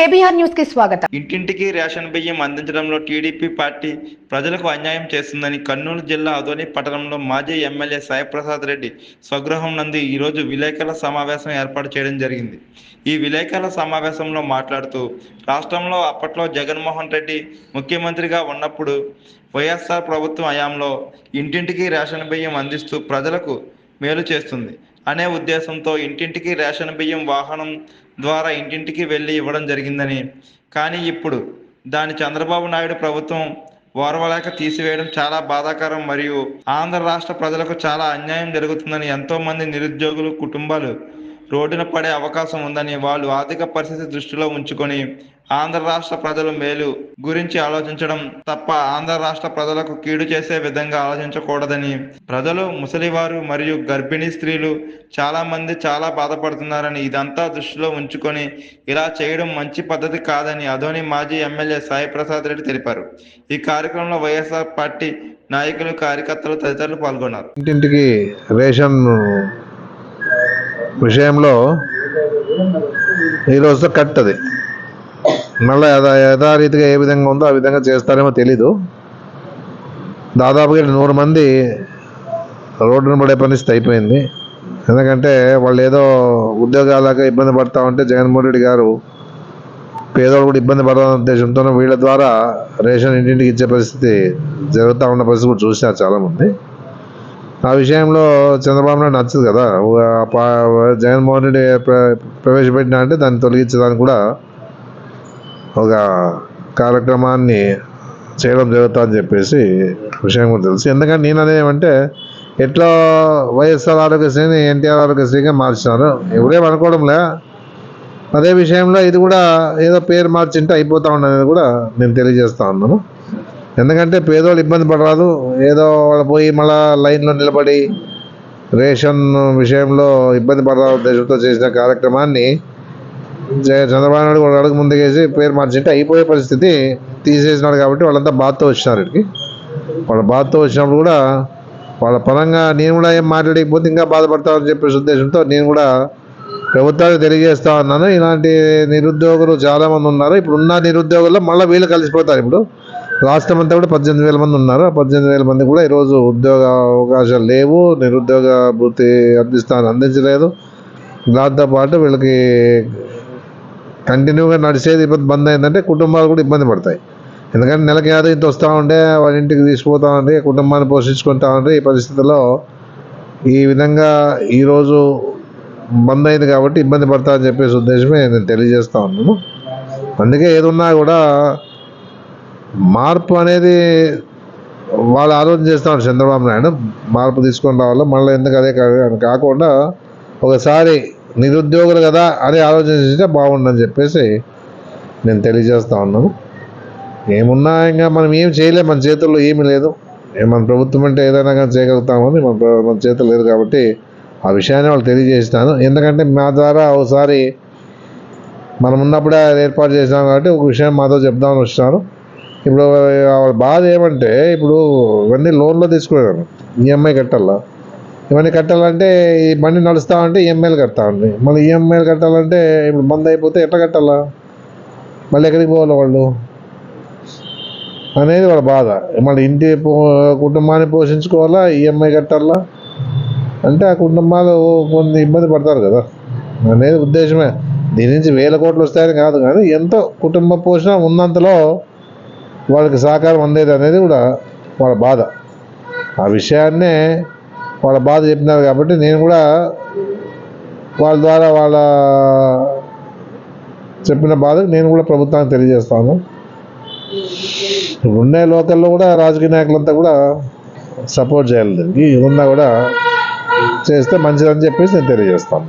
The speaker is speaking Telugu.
కేబీఆర్ న్యూస్కి స్వాగతం. ఇంటింటికి రేషన్ బియ్యం అందించడంలో టీడీపీ పార్టీ ప్రజలకు అన్యాయం చేస్తుందని కర్నూలు జిల్లా అదోని పట్టణంలో మాజీ ఎమ్మెల్యే సాయిప్రసాద్ రెడ్డి స్వగృహం నందు ఈరోజు విలేకరుల సమావేశం ఏర్పాటు చేయడం జరిగింది. ఈ విలేకరుల సమావేశంలో మాట్లాడుతూ రాష్ట్రంలో అప్పట్లో జగన్మోహన్ రెడ్డి ముఖ్యమంత్రిగా ఉన్నప్పుడు వైఎస్ఆర్ ప్రభుత్వం హయాంలో ఇంటింటికి రేషన్ బియ్యం అందిస్తూ ప్రజలకు మేలు చేస్తుంది. అనే ఉద్దేశంతో ఇంటింటికి రేషన్ బియ్యం వాహనం ద్వారా ఇంటింటికి వెళ్ళి ఇవ్వడం జరిగిందని. కానీ ఇప్పుడు దాని చంద్రబాబు నాయుడు ప్రభుత్వం ఓర్వలేక తీసివేయడం చాలా బాధాకరం మరియు ఆంధ్ర రాష్ట్ర ప్రజలకు చాలా అన్యాయం జరుగుతుందని ఎంతోమంది నిరుద్యోగులు కుటుంబాలు రోడ్డున పడే అవకాశం ఉందని వాళ్ళు ఆర్థిక పరిస్థితి దృష్టిలో ఉంచుకొని ఆంధ్ర రాష్ట్ర ప్రజల మేలు గురించి ఆలోచించడం తప్ప ఆంధ్ర రాష్ట్ర ప్రజలకు కీడు చేసే విధంగా ఆలోచించకూడదని. ప్రజలు ముసలివారు మరియు గర్భిణీ స్త్రీలు చాలా మంది చాలా బాధపడుతున్నారని ఇదంతా దృష్టిలో ఉంచుకొని ఇలా చేయడం మంచి పద్ధతి కాదని అధోని మాజీ ఎమ్మెల్యే సాయి ప్రసాద్ రెడ్డి తెలిపారు. ఈ కార్యక్రమంలో వైఎస్ఆర్ పార్టీ నాయకులు కార్యకర్తలు తదితరులు పాల్గొన్నారు. ఇంటింటికి రేషన్ విషయంలో ఈరోజుతో కట్ అది మళ్ళీ యథా యథారీతిగా ఏ విధంగా ఉందో ఆ విధంగా చేస్తారేమో తెలీదు. దాదాపుగా నూరు మంది రోడ్డును పడే పరిస్థితి అయిపోయింది. ఎందుకంటే వాళ్ళు ఏదో ఉద్యోగాలకు ఇబ్బంది పడతా ఉంటే జగన్మోహన్ రెడ్డి గారు పేదోడు కూడా ఇబ్బంది పడాలనే ఉద్దేశంతో వీళ్ళ ద్వారా రేషన్ ఇంటింటికి ఇచ్చే పరిస్థితి జరుగుతూ ఉన్న పరిస్థితి కూడా చూశారు చాలామంది. ఆ విషయంలో చంద్రబాబు నాయుడు నచ్చదు కదా. జగన్మోహన్ రెడ్డి ప్రవేశపెట్టినా అంటే దాన్ని తొలగించడానికి కూడా ఒక కార్యక్రమాన్ని చేయడం జరుగుతుందని చెప్పేసి విషయం కూడా తెలుసు. ఎందుకంటే నేను అనేది ఏమంటే ఎట్లా వైఎస్ఆర్ ఆరోగ్యశ్రీని ఎన్టీఆర్ ఆరోగ్యశ్రీగా మార్చినారు. ఎవరేం అనుకోవడంలే. అదే విషయంలో ఇది కూడా ఏదో పేరు మార్చింటే అయిపోతా ఉండనేది కూడా నేను తెలియజేస్తా ఉన్నాను. ఎందుకంటే పేదోళ్ళు ఇబ్బంది పడరాదు. ఏదో వాళ్ళు పోయి మళ్ళా లైన్లో నిలబడి రేషన్ విషయంలో ఇబ్బంది పడరాదు ఉద్దేశంతో చేసిన కార్యక్రమాన్ని చంద్రబాబు నాయుడు ఒక అడుగు ముందుకేసి పేరు మార్చింటే అయిపోయే పరిస్థితి తీసేసినాడు కాబట్టి వాళ్ళంతా బాధతో వచ్చినారు ఇక్కడికి. వాళ్ళ బాధతో వచ్చినప్పుడు కూడా వాళ్ళ పరంగా నేను కూడా ఏం మాట్లాడకపోతే ఇంకా బాధపడతామని చెప్పేసి ఉద్దేశంతో నేను కూడా ప్రభుత్వానికి తెలియజేస్తా ఉన్నాను. ఇలాంటి నిరుద్యోగులు చాలామంది ఉన్నారు. ఇప్పుడు ఉన్న నిరుద్యోగుల్లో మళ్ళీ వీళ్ళు కలిసిపోతారు ఇప్పుడు. రాష్ట్రం అంతా కూడా పద్దెనిమిది వేల మంది ఉన్నారు. ఆ పద్దెనిమిది వేల మంది కూడా ఈరోజు ఉద్యోగ అవకాశాలు లేవు. నిరుద్యోగ భృతి అందిస్తాను అందించలేదు. దాంతోపాటు వీళ్ళకి కంటిన్యూగా నడిచేది ఇబ్బంది బంద్ అయిందంటే కుటుంబాలు కూడా ఇబ్బంది పడతాయి. ఎందుకంటే నెలకి ఏదో ఇంత వస్తూ ఉంటే వాళ్ళ ఇంటికి తీసుకుపోతా ఉంటే కుటుంబాన్ని పోషించుకుంటా ఉంటే ఈ పరిస్థితుల్లో ఈ విధంగా ఈరోజు బంద్ అయింది కాబట్టి ఇబ్బంది పడతా అని చెప్పేసి ఉద్దేశమే నేను తెలియజేస్తా ఉన్నాను. అందుకే ఏదున్నా కూడా మార్పు అనేది వాళ్ళు ఆలోచన చేస్తాను చంద్రబాబు నాయుడు. మార్పు తీసుకొని రావాలో మళ్ళీ ఎందుకు అదే కాకుండా ఒకసారి నిరుద్యోగులు కదా అని ఆలోచించితే బాగుండని చెప్పేసి నేను తెలియజేస్తా ఉన్నాను. ఏమున్నా ఇంకా మనం ఏం చేయలేం మన చేతుల్లో ఏమీ లేదు. మన ప్రభుత్వం అంటే ఏదైనా కానీ చేయగలుగుతామని మన మన చేతులు లేదు కాబట్టి ఆ విషయాన్ని వాళ్ళు తెలియజేస్తాను ఎందుకంటే మా ద్వారా ఒకసారి మనం ఉన్నప్పుడే ఏర్పాటు చేసినాం కాబట్టి ఒక విషయం మాతో చెప్దామని వచ్చినారు ఇప్పుడు వాళ్ళ బాధ ఏమంటే ఇప్పుడు ఇవన్నీ లోన్లో తీసుకున్నాను ఈఎంఐ కట్టాలా? ఇవన్నీ కట్టాలంటే ఈ బండి నడుస్తా ఉంటే ఈఎంఐలు కడతా ఉంది మళ్ళీ ఈఎంఐలు కట్టాలంటే ఇప్పుడు బంద్ అయిపోతే ఎట్లా కట్టాలా? మళ్ళీ ఎక్కడికి పోవాలి వాళ్ళు? అనేది వాళ్ళ బాధ. మళ్ళీ ఇంటి కుటుంబాన్ని పోషించుకోవాలా? ఈఎంఐ కట్టాలా? అంటే ఆ కుటుంబాలు కొన్ని ఇబ్బంది పడతారు కదా. అనేది ఉద్దేశమే. దీని నుంచి వేల కోట్లు వస్తాయని కాదు కానీ ఎంతో కుటుంబ పోషణ ఉన్నంతలో వాళ్ళకి సహకారం అందేది అనేది కూడా వాళ్ళ బాధ. ఆ విషయాన్నే వాళ్ళ బాధ చెప్పినారు కాబట్టి నేను కూడా వాళ్ళ ద్వారా వాళ్ళ చెప్పిన బాధకు నేను కూడా ప్రభుత్వానికి తెలియజేస్తాను. ఇప్పుడు ఉండే లోకల్లో కూడా రాజకీయ నాయకులంతా కూడా సపోర్ట్ చేయాలి. దీనికి ఉన్నా కూడా చేస్తే మంచిదని చెప్పేసి నేను తెలియజేస్తాను.